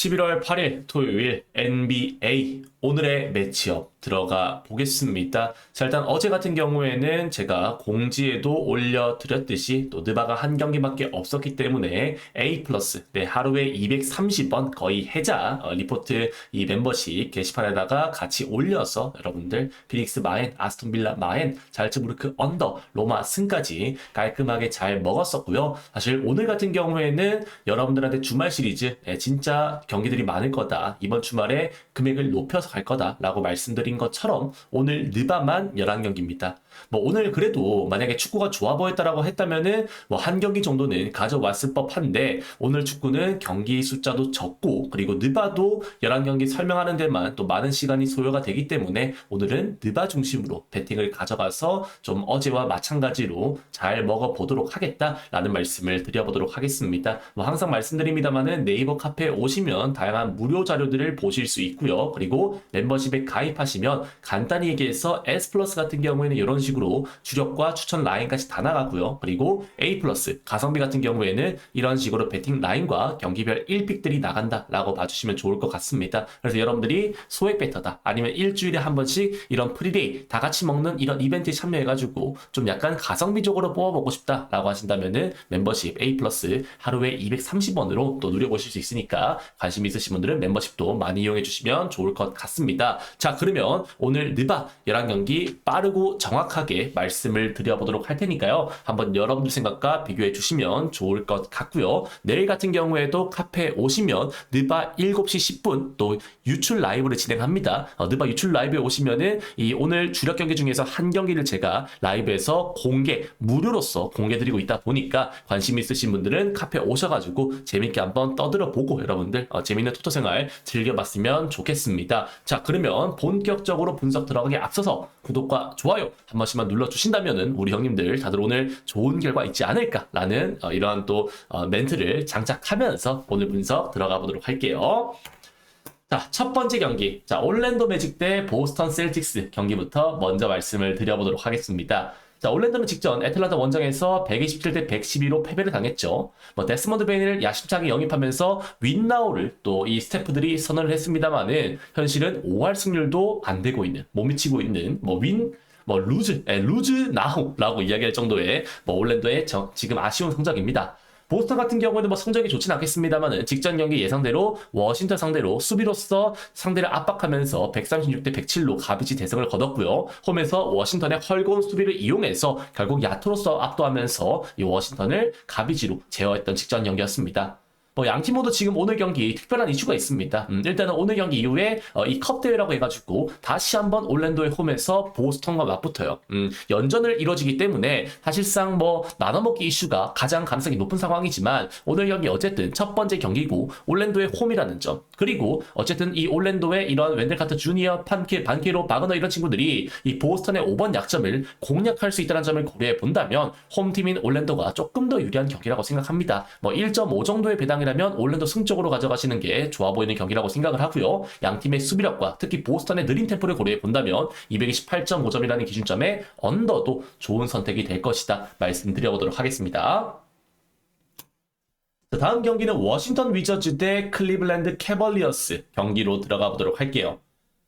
11월 8일 토요일 NBA 오늘의 매치업 들어가 보겠습니다. 자, 일단 어제 같은 경우에는 제가 공지에도 올려드렸듯이 또 느바가 한 경기밖에 없었기 때문에 A 플러스, 네, 하루에 230원 거의 해자 어, 리포트 이 멤버십 게시판에다가 같이 올려서 여러분들 피닉스 마엔, 아스톤 빌라 마엔, 잘츠부르크 언더, 로마 승까지 깔끔하게 잘 먹었었고요. 사실 오늘 같은 경우에는 여러분들한테 주말 시리즈 네, 진짜 경기들이 많을 거다. 이번 주말에 금액을 높여서 갈 거다라고 말씀드린 것처럼 오늘 느바만 11경기입니다. 뭐 오늘 그래도 만약에 축구가 좋아 보였다라고 했다면은 뭐 한 경기 정도는 가져왔을 법한데 오늘 축구는 경기 숫자도 적고 그리고 느바도 11경기 설명하는 데만 또 많은 시간이 소요가 되기 때문에 오늘은 느바 중심으로 배팅을 가져가서 좀 어제와 마찬가지로 잘 먹어보도록 하겠다라는 말씀을 드려보도록 하겠습니다. 뭐 항상 말씀드립니다만은 네이버 카페에 오시면 다양한 무료 자료들을 보실 수 있고요. 그리고 멤버십에 가입하시면 간단히 얘기해서 S 플러스 같은 경우에는 이런 식으로 주력과 추천 라인까지 다 나가고요. 그리고 A 플러스 가성비 같은 경우에는 이런 식으로 배팅 라인과 경기별 1픽들이 나간다라고 봐주시면 좋을 것 같습니다. 그래서 여러분들이 소액 베터다 아니면 일주일에 한 번씩 이런 프리데이 다 같이 먹는 이런 이벤트에 참여해가지고 좀 약간 가성비적으로 뽑아보고 싶다라고 하신다면은 멤버십 A 플러스 하루에 230원으로 또 누려보실 수 있으니까 관심 있으신 분들은 멤버십도 많이 이용해 주시면 좋을 것 같습니다. 자 그러면 오늘 느바 11경기 빠르고 정확하게 말씀을 드려보도록 할 테니까요. 한번 여러분들 생각과 비교해 주시면 좋을 것 같고요. 내일 같은 경우에도 카페에 오시면 느바 7시 10분 또 유출 라이브를 진행합니다. 어, 느바 유출 라이브에 오시면은 이 오늘 주력 경기 중에서 한 경기를 제가 라이브에서 공개 무료로서 공개 드리고 있다 보니까 관심 있으신 분들은 카페 오셔가지고 재밌게 한번 떠들어 보고 여러분들 어, 재밌는 토토 생활 즐겨봤으면 좋겠습니다. 자 그러면 본격적으로 분석 들어가기 앞서서 구독과 좋아요 한 번씩만 눌러주신다면은 우리 형님들 다들 오늘 좋은 결과 있지 않을까라는 어, 이러한 또 어, 멘트를 장착하면서 오늘 분석 들어가 보도록 할게요. 자, 첫 번째 경기. 자, 올랜도 매직 대 보스턴 셀틱스 경기부터 먼저 말씀을 드려보도록 하겠습니다. 자, 올랜도는 직전 애틀란타 원정에서 127대 112로 패배를 당했죠. 뭐 데스먼드 베인을 야심차게 영입하면서 윈나우를 또 이 스태프들이 선언을 했습니다만은 현실은 5할 승률도 안 되고 있는 못 미치고 있는 뭐윈 뭐 루즈, 에, 루즈 나우라고 이야기할 정도의 뭐 올랜도의 정- 지금 아쉬운 성적입니다. 보스턴 같은 경우에는 뭐 성적이 좋진 않겠습니다만은 직전 경기 예상대로 워싱턴 상대로 수비로서 상대를 압박하면서 136대 107로 가비지 대승을 거뒀고요. 홈에서 워싱턴의 헐거운 수비를 이용해서 결국 야투로서 압도하면서 이 워싱턴을 가비지로 제어했던 직전 경기였습니다. 뭐 양팀 모두 지금 오늘 경기 특별한 이슈가 있습니다. 음, 일단은 오늘 경기 이후에 어, 이컵 대회라고 해가지고 다시 한번 올랜도의 홈에서 보스턴과 맞붙어요. 음, 연전을 이뤄지기 때문에 사실상 뭐 나눠먹기 이슈가 가장 가능성이 높은 상황이지만 오늘 경기 어쨌든 첫 번째 경기고 올랜도의 홈이라는 점 그리고 어쨌든 이 올랜도의 이런 웬델카트 주니어, 판케, 반케로, 바그너 이런 친구들이 이 보스턴의 5번 약점을 공략할 수 있다는 점을 고려해 본다면 홈팀인 올랜도가 조금 더 유리한 경기라고 생각합니다. 뭐 1.5 정도의 배당이라 면 올랜도 승적으로 가져가시는 게 좋아 보이는 경기라고 생각을 하고요. 양 팀의 수비력과 특히 보스턴의 느린 템포를 고려해 본다면 228.5점이라는 기준점에 언더도 좋은 선택이 될 것이다 말씀드려보도록 하겠습니다. 자, 다음 경기는 워싱턴 위저즈 대 클리블랜드 캐벌리어스 경기로 들어가 보도록 할게요.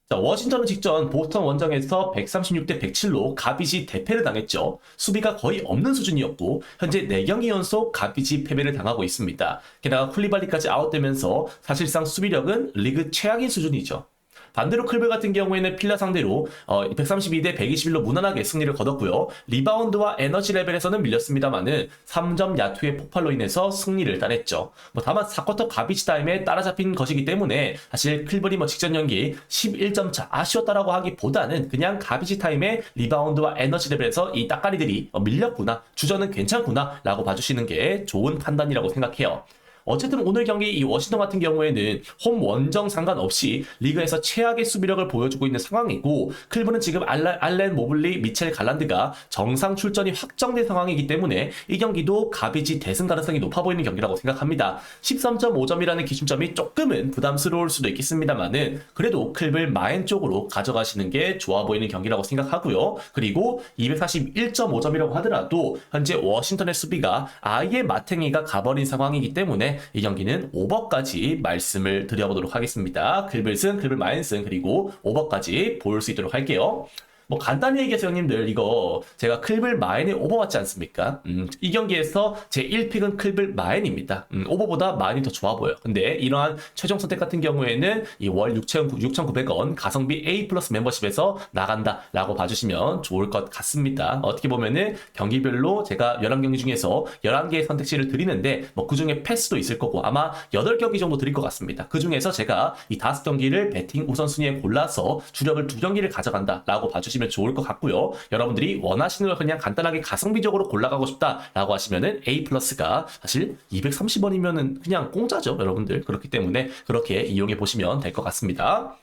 자, 워싱턴은 직전 보스턴 원정에서 136대 107로 가비지 대패를 당했죠. 수비가 거의 없는 수준이었고 현재 4경기 연속 가비지 패배를 당하고 있습니다. 게다가 쿨리발리까지 아웃되면서 사실상 수비력은 리그 최악인 수준이죠. 반대로 클블 같은 경우에는 필라 상대로 어, 132대 121로 무난하게 승리를 거뒀고요. 리바운드와 에너지 레벨에서는 밀렸습니다만은 3점 야투의 폭발로 인해서 승리를 따냈죠. 뭐 다만 4쿼터 가비지 타임에 따라잡힌 것이기 때문에 사실 클블이 뭐 직전 연기 11점 차 아쉬웠다라고 하기보다는 그냥 가비지 타임에 리바운드와 에너지 레벨에서 이 따까리들이 어, 밀렸구나 주전은 괜찮구나 라고 봐주시는 게 좋은 판단이라고 생각해요. 어쨌든 오늘 경기 이 워싱턴 같은 경우에는 홈 원정 상관없이 리그에서 최악의 수비력을 보여주고 있는 상황이고 클브는 지금 알라, 알렌 모블리, 미첼 갈란드가 정상 출전이 확정된 상황이기 때문에 이 경기도 가비지 대승 가능성이 높아 보이는 경기라고 생각합니다. 13.5점이라는 기준점이 조금은 부담스러울 수도 있겠습니다만은 그래도 클블 마엔 쪽으로 가져가시는 게 좋아 보이는 경기라고 생각하고요. 그리고 241.5점이라고 하더라도 현재 워싱턴의 수비가 아예 마탱이가 가버린 상황이기 때문에 이 경기는 오버까지 말씀을 드려보도록 하겠습니다. 글블슨, 글블 마인슨 그리고 오버까지 볼 수 있도록 할게요. 뭐 간단히 얘기해서 형님들 이거 제가 클블 마인에 오버 왔지 않습니까? 음, 이 경기에서 제 1픽은 클블 마인입니다. 음, 오버보다 마인이 더 좋아 보여요. 근데 이러한 최종 선택 같은 경우에는 이 월 6,900원 가성비 A 플러스 멤버십에서 나간다라고 봐주시면 좋을 것 같습니다. 어떻게 보면은 경기별로 제가 11경기 중에서 11개의 선택지를 드리는데 뭐 그 중에 패스도 있을 거고 아마 8경기 정도 드릴 것 같습니다. 그 중에서 제가 이 5경기를 배팅 우선순위에 골라서 주력을 2경기를 가져간다라고 봐주시면 좋을 것 같고요. 여러분들이 원하시는 걸 그냥 간단하게 가성비적으로 골라가고 싶다라고 하시면은 A 플러스가 사실 230원이면은 그냥 공짜죠, 여러분들. 그렇기 때문에 그렇게 이용해 보시면 될 것 같습니다.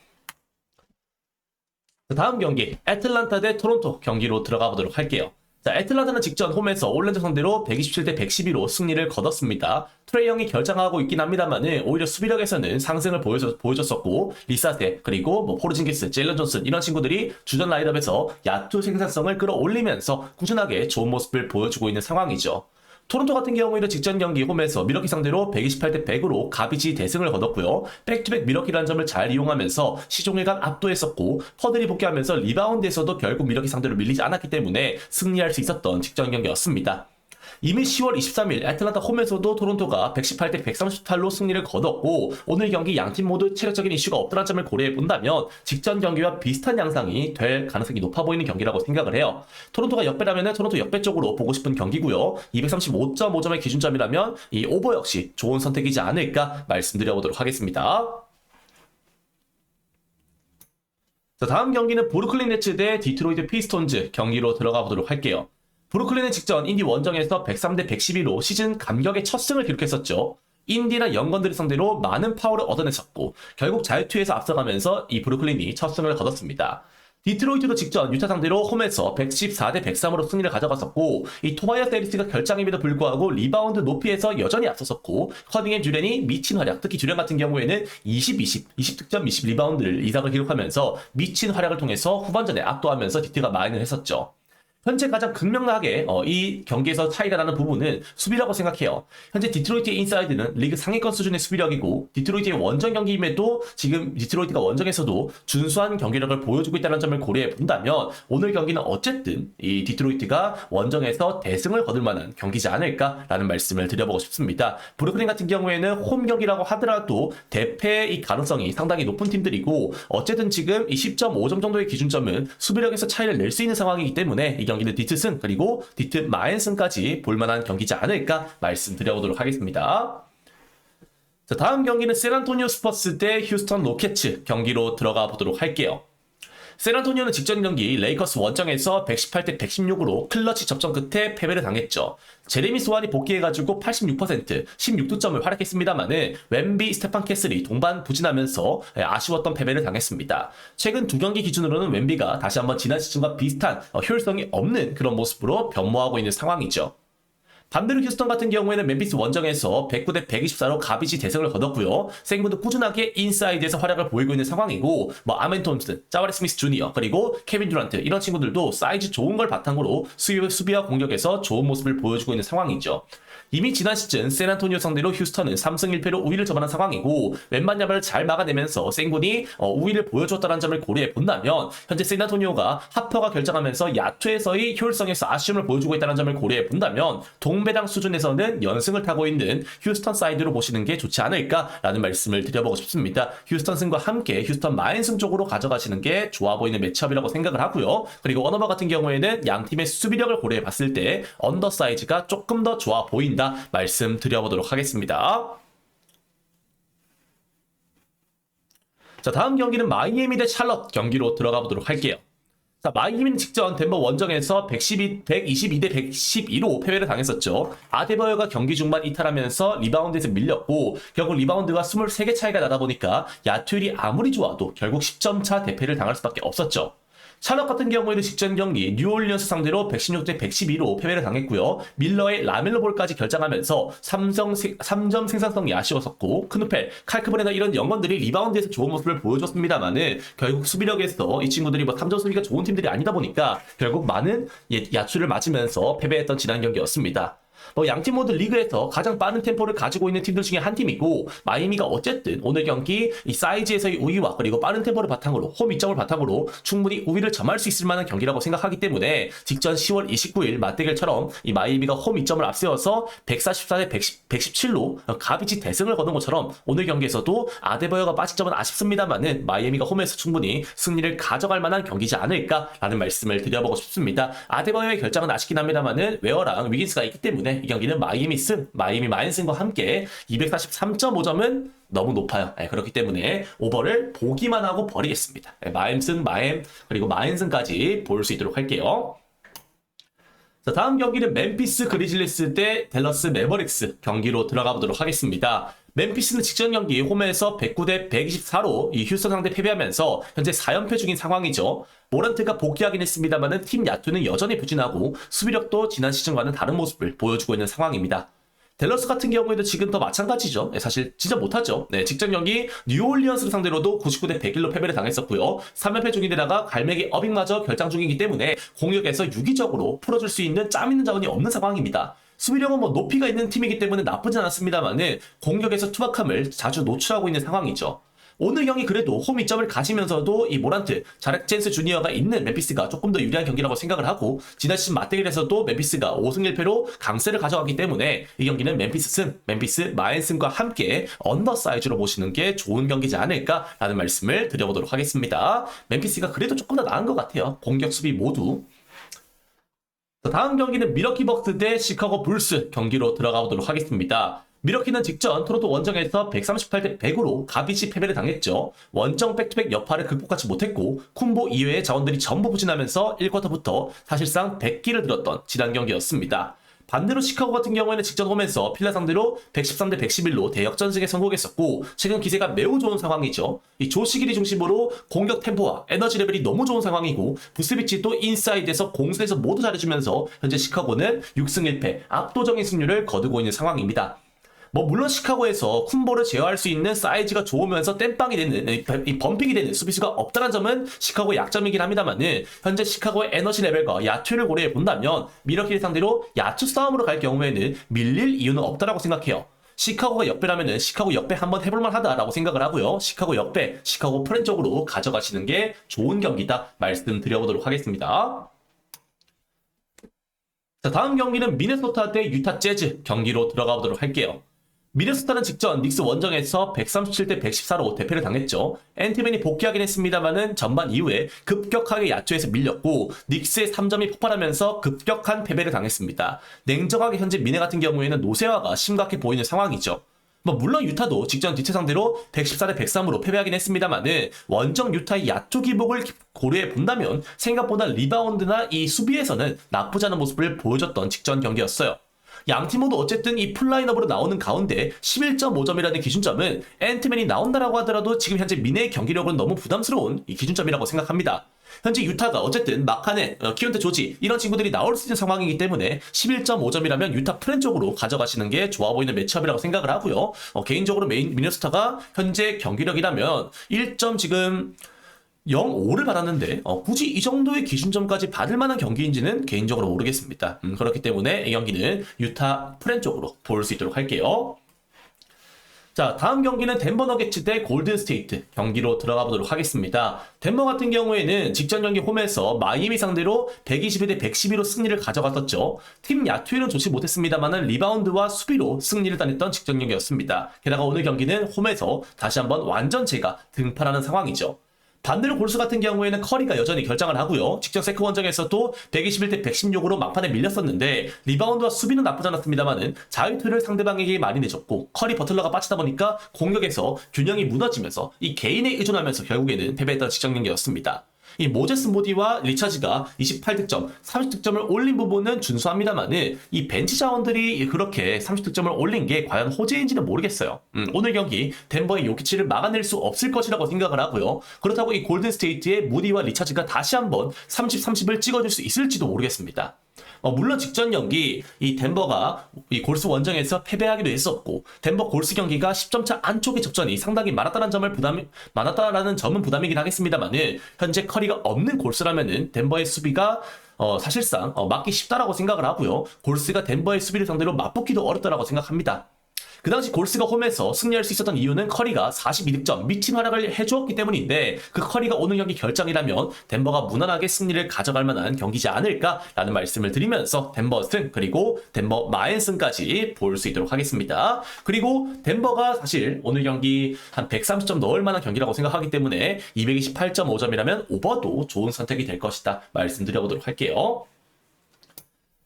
자, 다음 경기 애틀란타 대 토론토 경기로 들어가 보도록 할게요. 자, 애틀란타는 직전 홈에서 올랜도 상대로 127대 112로 승리를 거뒀습니다. 트레이 형이 결정하고 있긴 합니다만은 오히려 수비력에서는 상승을 보여줬, 보여줬었고 리사세 그리고 뭐 포르징기스, 제일런 존슨 이런 친구들이 주전 라인업에서 야투 생산성을 끌어올리면서 꾸준하게 좋은 모습을 보여주고 있는 상황이죠. 토론토 같은 경우에는 직전 경기 홈에서 미러키 상대로 128대 100으로 가비지 대승을 거뒀고요. 백투백 미러키라는 점을 잘 이용하면서 시종일관 압도했었고 퍼들이 복귀하면서 리바운드에서도 결국 미러키 상대로 밀리지 않았기 때문에 승리할 수 있었던 직전 경기였습니다. 이미 10월 23일 애틀란타 홈에서도 토론토가 118대 138로 승리를 거뒀고 오늘 경기 양팀 모두 체력적인 이슈가 없다는 점을 고려해 본다면 직전 경기와 비슷한 양상이 될 가능성이 높아 보이는 경기라고 생각을 해요. 토론토가 역배라면 토론토 역배 쪽으로 보고 싶은 경기고요. 235.5점의 기준점이라면 이 오버 역시 좋은 선택이지 않을까 말씀드려보도록 하겠습니다. 자, 다음 경기는 브루클린 네츠 대 디트로이트 피스톤즈 경기로 들어가 보도록 할게요. 브루클린은 직전 인디 원정에서 103대 112로 시즌 감격의 첫 승을 기록했었죠. 인디나 영건들을 상대로 많은 파워를 얻어냈었고 결국 자유투에서 앞서가면서 이 브루클린이 첫 승을 거뒀습니다. 디트로이트도 직전 유타 상대로 홈에서 114대 103으로 승리를 가져갔었고 이 토마이어 세리스가 결장임에도 불구하고 리바운드 높이에서 여전히 앞섰었고 커닝의 듀렌이 미친 활약 특히 듀렌 같은 경우에는 20, 20, 20득점 20 리바운드를 이상을 기록하면서 미친 활약을 통해서 후반전에 압도하면서 디트가 마인을 했었죠. 현재 가장 극명하게 어, 이 경기에서 차이가 나는 부분은 수비라고 생각해요. 현재 디트로이트의 인사이드는 리그 상위권 수준의 수비력이고 디트로이트의 원정 경기임에도 지금 디트로이트가 원정에서도 준수한 경기력을 보여주고 있다는 점을 고려해 본다면 오늘 경기는 어쨌든 이 디트로이트가 원정에서 대승을 거둘 만한 경기지 않을까라는 말씀을 드려보고 싶습니다. 브루클린 같은 경우에는 홈 경기라고 하더라도 대패의 가능성이 상당히 높은 팀들이고 어쨌든 지금 이 10.5점 정도의 기준점은 수비력에서 차이를 낼 수 있는 상황이기 때문에 이 경기는 디트승 그리고 디트 마엔승까지 볼만한 경기지 않을까 말씀드려보도록 하겠습니다. 자, 다음 경기는 세란토니오 스퍼스 대 휴스턴 로켓츠 경기로 들어가 보도록 할게요. 세란토니오는 직전 경기 레이커스 원정에서 118대 116으로 클러치 접전 끝에 패배를 당했죠. 제레미 소환이 복귀해가지고 86%, 16득점을 활약했습니다만은 웬비, 스테판 캐슬이 동반 부진하면서 아쉬웠던 패배를 당했습니다. 최근 두 경기 기준으로는 웬비가 다시 한번 지난 시즌과 비슷한 어, 효율성이 없는 그런 모습으로 변모하고 있는 상황이죠. 반대로 휴스턴 같은 경우에는 멤피스 원정에서 109대 124로 가비지 대승을 거뒀고요. 생분도 꾸준하게 인사이드에서 활약을 보이고 있는 상황이고 뭐 아멘 톰슨, 짜와리 스미스 주니어 그리고 케빈 듀란트 이런 친구들도 사이즈 좋은 걸 바탕으로 수비, 수비와 공격에서 좋은 모습을 보여주고 있는 상황이죠. 이미 지난 시즌 세란토니오 상대로 휴스턴은 3승 1패로 우위를 점하는 상황이고 웬만 야말을 잘 막아내면서 생군이 어, 우위를 보여줬다는 점을 고려해 본다면 현재 세란토니오가 하퍼가 결정하면서 야투에서의 효율성에서 아쉬움을 보여주고 있다는 점을 고려해 본다면 동배당 수준에서는 연승을 타고 있는 휴스턴 사이드로 보시는 게 좋지 않을까라는 말씀을 드려보고 싶습니다. 휴스턴 승과 함께 휴스턴 마인승 쪽으로 가져가시는 게 좋아 보이는 매치업이라고 생각을 하고요. 그리고 언어버 같은 경우에는 양 팀의 수비력을 고려해 봤을 때 언더 사이즈가 조금 더 좋아 보인다. 말씀드려보도록 하겠습니다. 자, 다음 경기는 마이애미 대 샬럿 경기로 들어가 보도록 할게요. 자, 마이애미는 직전 덴버 원정에서 112, 122 대 112로 패배를 당했었죠. 아데버여가 경기 중반 이탈하면서 리바운드에서 밀렸고 결국 리바운드가 23개 차이가 나다 보니까 야투율이 아무리 좋아도 결국 10점 차 대패를 당할 수밖에 없었죠. 샬럿 같은 경우에는 직전 경기 뉴올리언스 상대로 116대 112로 패배를 당했고요. 밀러의 라멜로 볼까지 결정하면서 3점, 3점 생산성이 아쉬웠었고 크누펠, 칼크브레나 이런 영건들이 리바운드에서 좋은 모습을 보여줬습니다만은 결국 수비력에서 이 친구들이 뭐 3점 수비가 좋은 팀들이 아니다 보니까 결국 많은 야추를 맞으면서 패배했던 지난 경기였습니다. 뭐 양팀 모두 리그에서 가장 빠른 템포를 가지고 있는 팀들 중에 한 팀이고 마이미가 어쨌든 오늘 경기 이 사이즈에서의 우위와 그리고 빠른 tempo를 바탕으로 홈 이점을 바탕으로 충분히 우위를 점할 수 있을 만한 경기라고 생각하기 때문에 직전 10월 29일 맞대결처럼 이 마이미가 홈 이점을 앞세워서 144 대 110, 117로 가비치 대승을 거둔 것처럼 오늘 경기에서도 아데바요가 빠진 점은 아쉽습니다만은 마이애미가 홈에서 충분히 승리를 가져갈 만한 경기지 않을까라는 말씀을 드려보고 싶습니다. 아데바요의 결정은 아쉽긴 합니다만은 웨어랑 위긴스가 있기 때문에 이 경기는 마이애미 승, 마이애미 마인 승과 함께 243.5점은 너무 높아요. 예, 그렇기 때문에 오버를 보기만 하고 버리겠습니다. 예, 마임 승, 마임 그리고 마인 승까지 볼 수 있도록 할게요. 자, 다음 경기는 멤피스 그리즐리스 대 댈러스 매버릭스 경기로 들어가 보도록 하겠습니다. 멤피스는 직전 경기 홈에서 109대 124로 이 휴스턴 상대 패배하면서 현재 4연패 중인 상황이죠. 모란트가 복귀하긴 했습니다만은 팀 야투는 여전히 부진하고 수비력도 지난 시즌과는 다른 모습을 보여주고 있는 상황입니다. 델러스 같은 경우에도 지금 더 마찬가지죠. 네, 사실 진짜 못하죠. 네, 직전 경기 뉴올리언스를 상대로도 99대 101로 패배를 당했었고요. 3연패 중인데다가 갈매기 어빙마저 결장 중이기 때문에 공격에서 유기적으로 풀어줄 수 있는 짬 있는 자원이 없는 상황입니다. 수비력은 뭐 높이가 있는 팀이기 때문에 나쁘진 않습니다만은 공격에서 투박함을 자주 노출하고 있는 상황이죠. 오늘 경기 그래도 홈 이점을 가지면서도 이 모란트, 자렉 젠스 주니어가 있는 멤피스가 조금 더 유리한 경기라고 생각을 하고 지난 시즌 맞대결에서도 멤피스가 5승 1패로 강세를 가져가기 때문에 이 경기는 멤피스 승, 멤피스 마인승과 함께 언더 사이즈로 보시는 게 좋은 경기지 않을까라는 말씀을 드려보도록 하겠습니다. 멤피스가 그래도 조금 더 나은 것 같아요. 공격 수비 모두. 자, 다음 경기는 미러키 벅스 대 시카고 불스 경기로 들어가 보도록 하겠습니다. 미러키는 직전 토론토 원정에서 138대 100으로 가비치 패배를 당했죠. 원정 백투백 여파를 극복하지 못했고 쿤보 이외의 자원들이 전부 부진하면서 1쿼터부터 사실상 100기를 들었던 지난 경기였습니다. 반대로 시카고 같은 경우에는 직전 홈에서 필라 상대로 113대 111로 대역전승에 성공했었고 최근 기세가 매우 좋은 상황이죠. 이 조시기리 중심으로 공격 템포와 에너지 레벨이 너무 좋은 상황이고 부스비치도 인사이드에서 공수에서 모두 잘해주면서 현재 시카고는 6승 1패 압도적인 승률을 거두고 있는 상황입니다. 뭐 물론 시카고에서 쿤보를 제어할 수 있는 사이즈가 좋으면서 땜빵이 되는 이 범핑이 되는 수비수가 없다는 점은 시카고의 약점이긴 합니다만은 현재 시카고의 에너지 레벨과 야투를 고려해 본다면 미러키를 상대로 야투 싸움으로 갈 경우에는 밀릴 이유는 없다라고 생각해요. 시카고가 역배라면은 시카고 역배 한번 해볼만 하다라고 생각을 하고요. 시카고 역배, 시카고 프렌 쪽으로 가져가시는 게 좋은 경기다 말씀드려보도록 하겠습니다. 자, 다음 경기는 미네소타 대 유타 재즈 경기로 들어가 보도록 할게요. 미네소타는 직전 닉스 원정에서 137대 114로 대패를 당했죠. 앤티맨이 복귀하긴 했습니다만은 전반 이후에 급격하게 야투에서 밀렸고 닉스의 3점이 폭발하면서 급격한 패배를 당했습니다. 냉정하게 현재 미네 같은 경우에는 노세화가 심각해 보이는 상황이죠. 뭐 물론 유타도 직전 뒤태 상대로 114대 103으로 패배하긴 했습니다만은 원정 유타의 야투 기복을 고려해 본다면 생각보다 리바운드나 이 수비에서는 나쁘지 않은 모습을 보여줬던 직전 경기였어요. 양 팀 모두 어쨌든 이 풀라인업으로 나오는 가운데 11.5점이라는 기준점은 앤트맨이 나온다라고 하더라도 지금 현재 미네의 경기력은 너무 부담스러운 이 기준점이라고 생각합니다. 현재 유타가 어쨌든 마카네, 어, 키온테 조지 이런 친구들이 나올 수 있는 상황이기 때문에 11.5점이라면 유타 프렌 쪽으로 가져가시는 게 좋아 보이는 매치업이라고 생각을 하고요. 어, 개인적으로 메인 미네소타가 현재 경기력이라면 1점 지금 0.5를 받았는데 어, 굳이 이 정도의 기준점까지 받을 만한 경기인지는 개인적으로 모르겠습니다. 음, 그렇기 때문에 이 경기는 유타 프렌 쪽으로 볼 수 있도록 할게요. 자, 다음 경기는 덴버 너게츠 대 골든 스테이트 경기로 들어가 보도록 하겠습니다. 덴버 같은 경우에는 직전 경기 홈에서 마이애미 상대로 122대 112로 승리를 가져갔었죠. 팀 야투에는 좋지 못했습니다만은 리바운드와 수비로 승리를 따냈던 직전 경기였습니다. 게다가 오늘 경기는 홈에서 다시 한번 완전체가 등판하는 상황이죠. 반대로 골스 같은 경우에는 커리가 여전히 결장을 하고요. 직전 세크 원정에서도 121대 116으로 막판에 밀렸었는데 리바운드와 수비는 나쁘지 않았습니다만은 자유투를 상대방에게 많이 내줬고 커리 버틀러가 빠지다 보니까 공격에서 균형이 무너지면서 이 개인에 의존하면서 결국에는 패배했던 직전 경기였습니다. 이 모제스 모디와 리차즈가 28득점, 30득점을 올린 부분은 준수합니다만은 이 벤치 자원들이 그렇게 30득점을 올린 게 과연 호재인지는 모르겠어요. 음, 오늘 경기 덴버의 요키치를 막아낼 수 없을 것이라고 생각을 하고요. 그렇다고 이 골든 스테이트의 모디와 리차즈가 다시 한번 30, 30을 찍어줄 수 있을지도 모르겠습니다. 어, 물론 직전 경기 이 덴버가 이 골스 원정에서 패배하기도 했었고 덴버 골스 경기가 10점 차 안쪽의 접전이 상당히 많았다는 점을 부담 많았다라는 점은 부담이긴 하겠습니다만은 현재 커리가 없는 골스라면은 덴버의 수비가 어, 사실상 어, 막기 쉽다라고 생각을 하고요. 골스가 덴버의 수비를 상대로 맞붙기도 어렵다라고 생각합니다. 그 당시 골스가 홈에서 승리할 수 있었던 이유는 커리가 42득점 미친 활약을 해주었기 때문인데 그 커리가 오늘 경기 결정이라면 덴버가 무난하게 승리를 가져갈 만한 경기지 않을까라는 말씀을 드리면서 덴버 승 그리고 덴버 마엔 승까지 볼 수 있도록 하겠습니다. 그리고 덴버가 사실 오늘 경기 한 130점 넣을 만한 경기라고 생각하기 때문에 228.5점이라면 오버도 좋은 선택이 될 것이다 말씀드려보도록 할게요.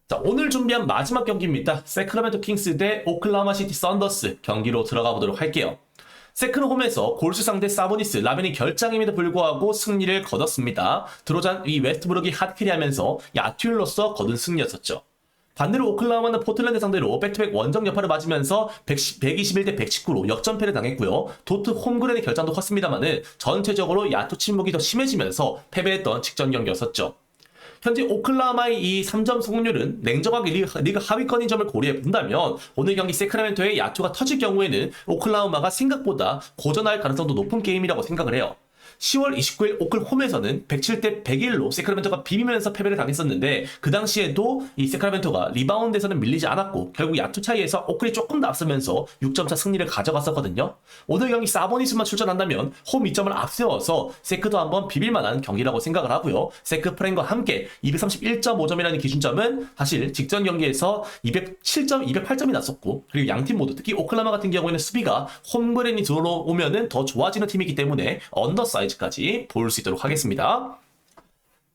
자, 오늘 준비한 마지막 경기입니다. 세크라멘토 킹스 대 오클라호마 시티 썬더스 경기로 들어가 보도록 할게요. 세크는 홈에서 골스 상대 사보니스 라벤이 결장임에도 불구하고 승리를 거뒀습니다. 드로잔 이 웨스트브룩이 핫캐리하면서 야투일로서 거둔 승리였었죠. 반대로 오클라호마는 포틀랜드 상대로 백투백 원정 여파를 맞으면서 121대 119로 역전패를 당했고요. 도트 홈그랜의 결장도 컸습니다만은 전체적으로 야투 침묵이 더 심해지면서 패배했던 직전 경기였었죠. 현재 오클라호마의 이 3점 성공률은 냉정하게 리그, 리그 하위권인 점을 고려해 본다면 오늘 경기 세크라멘토의 야투가 터질 경우에는 오클라호마가 생각보다 고전할 가능성도 높은 게임이라고 생각을 해요. 10월 29일 오클 홈에서는 107대 101로 세크라멘토가 비비면서 패배를 당했었는데 그 당시에도 이 세크라멘토가 리바운드에서는 밀리지 않았고 결국 야투 차이에서 오클이 조금 더 앞서면서 6점차 승리를 가져갔었거든요. 오늘 경기 사보니스만 출전한다면 홈 2점을 앞세워서 세크도 한번 비빌 만한 경기라고 생각을 하고요. 세크 프랭과 함께 231.5점이라는 기준점은 사실 직전 경기에서 207점, 208점이 났었고 그리고 양팀 모두 특히 오클라마 같은 경우에는 수비가 홈그랜이 들어오면은 더 좋아지는 팀이기 때문에 언더 사이즈까지 볼 수 있도록 하겠습니다.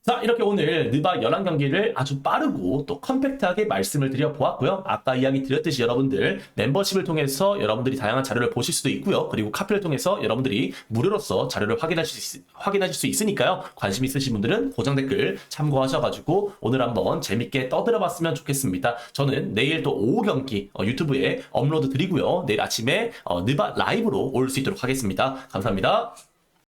자, 이렇게 오늘 느바 11경기를 아주 빠르고 또 컴팩트하게 말씀을 드려 보았고요. 아까 이야기 드렸듯이 여러분들 멤버십을 통해서 여러분들이 다양한 자료를 보실 수도 있고요. 그리고 카페를 통해서 여러분들이 무료로서 자료를 확인하실 수, 있, 확인하실 수 있으니까요. 관심 있으신 분들은 고정 댓글 참고하셔가지고 오늘 한번 재밌게 떠들어 봤으면 좋겠습니다. 저는 내일 또 오후 경기 어, 유튜브에 업로드 드리고요. 내일 아침에 어, 느바 라이브로 올 수 있도록 하겠습니다. 감사합니다.